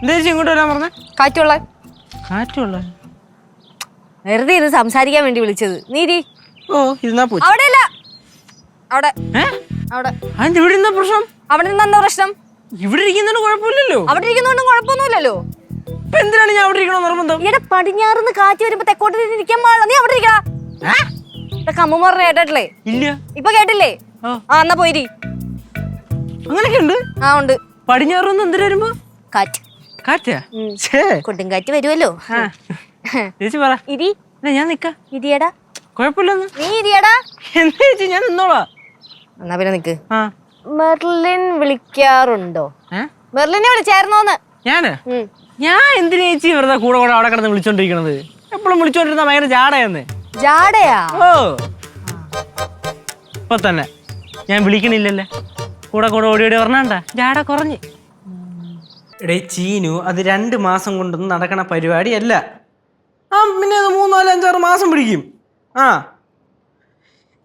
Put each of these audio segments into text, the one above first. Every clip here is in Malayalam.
എന്താ ചേച്ചി ഇങ്ങോട്ട് വരാൻ പറഞ്ഞേ? കാറ്റുള്ള. കാറ്റുള്ള? വെറുതെ ഇത് സംസാരിക്കാൻ വേണ്ടി വിളിച്ചത്. നീരി ഓ ഇരുന്നാ പോയി. അവിടെ. അല്ല അവിടെ. അവിടെ അതിന്റെ ഇവിടെ എന്താ പ്രശ്നം? അവിടെ നിന്ന് എന്താ പ്രശ്നം? ഇവിടെ ഇരിക്കുന്നതിന് കുഴപ്പമില്ലല്ലോ. അവിടെ ഇരിക്കുന്നതുകൊണ്ടും കുഴപ്പമൊന്നുമില്ലല്ലോ. ഇപ്പൊ എന്തിനാണ് ഞാൻ അവിടെ ഇരിക്കണോ നിർബന്ധം? ഇവിടെ പടിഞ്ഞാറുന്ന് കാറ്റ് വരുമ്പോ തെക്കോട്ട് ഇരിക്കാൻ പാടില്ല. നീ അവിടെ ഇരിക്കടാ? ഇതൊക്കെ അമ്മ പറഞ്ഞ കേട്ടിട്ടില്ലേ? ഇല്ല. ഇപ്പൊ കേട്ടില്ലേ. ആ. എന്നാ പോയിരി അങ്ങനെയൊക്കെ ഉണ്ട്. ആ ഉണ്ട്. പടിഞ്ഞാറൊന്നും എന്തിനു വരുമ്പോ? കാറ്റ്. കാറ്റാ? കൊടുങ്കാറ്റ് വരുമല്ലോ. ചേച്ചി പറ. ഇരി. ഞാൻ നിക്ക. ഇരിയടാ. കുഴപ്പമില്ലെന്ന്. നീ ഇരിയടാ. എന്താ ചേച്ചി ഞാൻ നിന്നോളാ. എന്നാ പിന്നെ നിക്ക്. മെർലിൻ വിളിക്കാറുണ്ടോ? മെർലിനെ വിളിച്ചായിരുന്നോന്ന്. ഞാൻ? ഞാൻ എന്തിനാ ചേച്ചി വെറുതെ കൂടെ കൂടെ അവിടെ കിടന്ന് വിളിച്ചോണ്ടിരിക്കണത്? എപ്പോഴും വിളിച്ചോണ്ടിരുന്ന ഭയങ്കര ജാടയെന്ന്. ജാടയാ? ഓ. ഇപ്പൊ തന്നെ. ഞാൻ വിളിക്കണില്ലല്ലേ? കൂടെ കൂടെ ഓടി ഓടി പറഞ്ഞാണ്ട ജാട കുറഞ്ഞ്. എടേ ചീനു അത് രണ്ട് മാസം കൊണ്ടൊന്നും നടക്കണ പരിപാടിയല്ല. ആ പിന്നെ അത് മൂന്നാൽ അഞ്ചാറ് മാസം പിടിക്കും. ആ.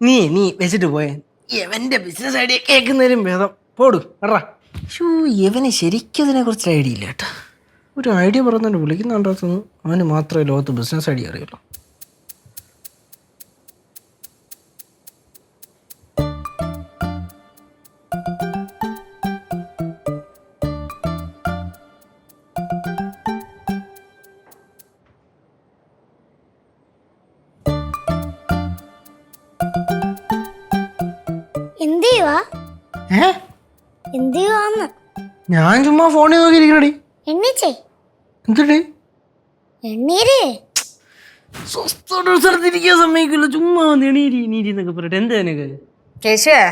നീ നീ വെച്ചിട്ട് പോയേ. എവന്റെ ബിസിനസ് ഐഡിയ കേൾക്കുന്നതിലും ഭേദം. പോടു ഷൂ ഇവന് ശരിക്കും അതിനെ കുറിച്ച് ഐഡിയ ഇല്ല കേട്ടോ. ഒരു ഐഡിയ പറഞ്ഞുകൊണ്ട് വിളിക്കുന്നുണ്ടോന്ന് അവന് മാത്രമേ ലോകത്ത് ബിസിനസ് ഐഡിയ അറിയുള്ളൂ. ഏ? ഞാൻ ചുമ്മാ ഫോണിൽ നോക്കിയിരിക്കണടി. എണ്ണിച്ചേ. എന്തിട്ട് എണ്ണീര്. സ്വസ്ഥമായിട്ട് ഒരു സ്ഥലത്തിരിക്കാൻ സമ്മതിക്കില്ല. ചുമ്മാ നെണീരി നീരി എന്നൊക്കെ പറയട്ടെ എന്ത് നിനക്ക്? കേശുവേ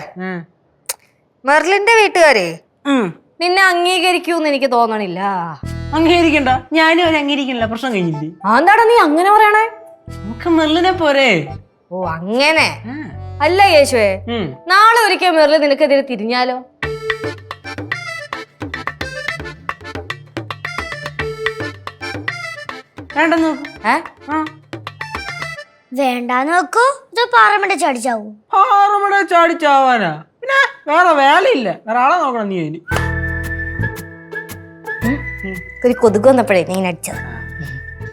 മെർലിന്റെ വീട്ടുകാരെ. നിന്നെ അംഗീകരിക്കൂന്ന് എനിക്ക് തോന്നണില്ല. അംഗീകരിക്കണ്ട. ഞാനും അവരെ അംഗീകരിക്കണില്ല. പ്രശ്നം കഴിഞ്ഞില്ലേ? ആന്താടാ നീ അങ്ങനെ പറയണേ? നമുക്ക് മെർലിനെ പോരെ. ഓ അങ്ങനെ. അല്ല യേശുവേ. നാളെ ഒരിക്കൽ മെർലിൻ നിനക്കെതിരെ തിരിഞ്ഞാലോ? വേണ്ടെന്ന്. നോക്ക്. വേണ്ടാന്ന് പാറമട ഇത് പാറമണ്ട ചടിച്ചാവൂ. ആറുമട ചാടിച്ചാവാനാ. പിന്നെ വേറെ വേലയില്ല. വേറെ ആളെ നോക്കണം നീ അതിന് ഒരു കൊതുക് വന്നപ്പോഴേ നീ അടിച്ചത്.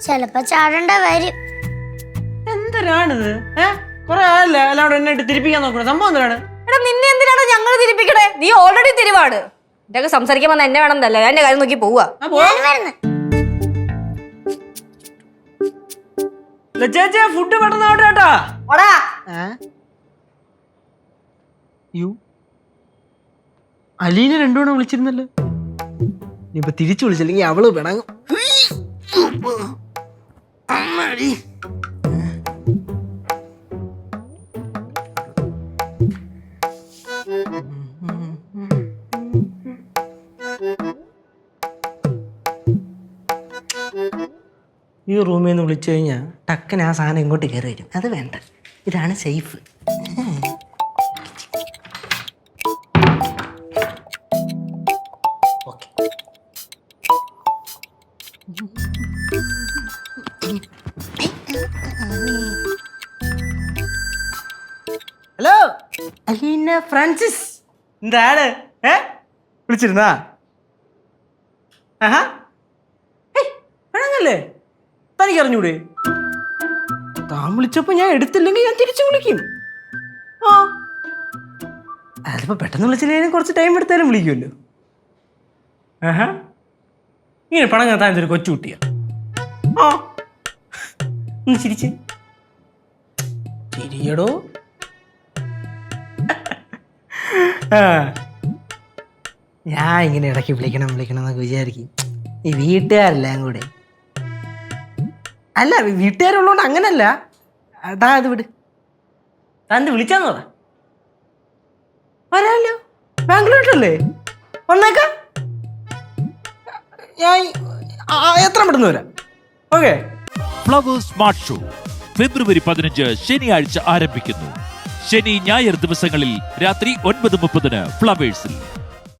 ചെലപ്പോ ചാടണ്ട വരും. എന്തിനാണിത്? ഏ? കൊറേ ആയല്ലേ അല്ലാണ്ട് എന്നെ ഇട്ട് തിരിപ്പിക്കാൻ നോക്കണം സംഭവം എന്താണ് എടാ നിന്നെ എന്തിനാണ് ഞങ്ങൾ തിരിപ്പിക്കണേ നീ ഓൾറെഡി തിരിവാണ് ഇതൊക്കെ സംസാരിക്കാൻ വന്ന എന്നെ വേണമെന്നല്ല എന്റെ കാര്യം നോക്കി പോവാ ആ, പോ. വരുന്നു ചേച്ചേ ഫുഡ് പെട്ടെന്ന് കേട്ടാ ഓടാ യു അലീനെ രണ്ടുതവണ വിളിച്ചിരുന്നല്ലോ ഇനിയിപ്പൊ തിരിച്ചു വിളിച്ചില്ലെങ്കിൽ അവൾ പിണങ്ങും അമ്മടി. ഈ റൂമിൽ നിന്ന് വിളിച്ചു കഴിഞ്ഞാൽ ടക്കൻ ആ സാധനം ഇങ്ങോട്ട് കയറി വരും. അത് വേണ്ട. ഇതാണ് സേഫ്. ഹലോ? അലീന ഫ്രാൻസിസ്. എന്താണ് ഏ? വിളിച്ചിരുന്നാ? ആഹാ? വേണമെന്നല്ലേ തനിക്ക് അറിഞ്ഞൂടെ താൻ വിളിച്ചപ്പോ ഞാൻ എടുത്തില്ലെങ്കിൽ ഞാൻ തിരിച്ചു വിളിക്കും. ആ. അതിപ്പോ പെട്ടെന്ന് വിളിച്ചില്ലെങ്കിൽ കുറച്ച് ടൈം എടുത്താലും വിളിക്കുമല്ലോ. ആഹാ. ഇങ്ങനെ പണം താൻ ഒരു കൊച്ചുകുട്ടിയാ. ആ. ഒന്ന് ചിരിച്ച്. ചിരിയടോ. ഞാൻ ഇങ്ങനെ ഇടയ്ക്ക് വിളിക്കണം വിളിക്കണം എന്നൊക്കെ വിചാരിക്കും. ഈ വീട്ടുകാരെല്ലാം കൂടെ. അല്ല വീട്ടുകാരുള്ളതുകൊണ്ട് അങ്ങനല്ല. അതാ അത് വിട്. താൻ വിളിച്ചാന്ന് പറ. വരാല്ലോ ബാംഗ്ലൂരിലല്ലേ? വന്നേക്കാം. ഞാൻ എത്ര പെട്ടെന്ന് വരാം. ഓക്കെ. ഫ്ലവേഴ്സ് സ്മാർട്ട് ഷോ ഫെബ്രുവരി പതിനഞ്ച് ശനിയാഴ്ച ആരംഭിക്കുന്നു. ശനി ഞായർ ദിവസങ്ങളിൽ രാത്രി ഒൻപത് മുപ്പതിന് ഫ്ലവേഴ്സിൽ.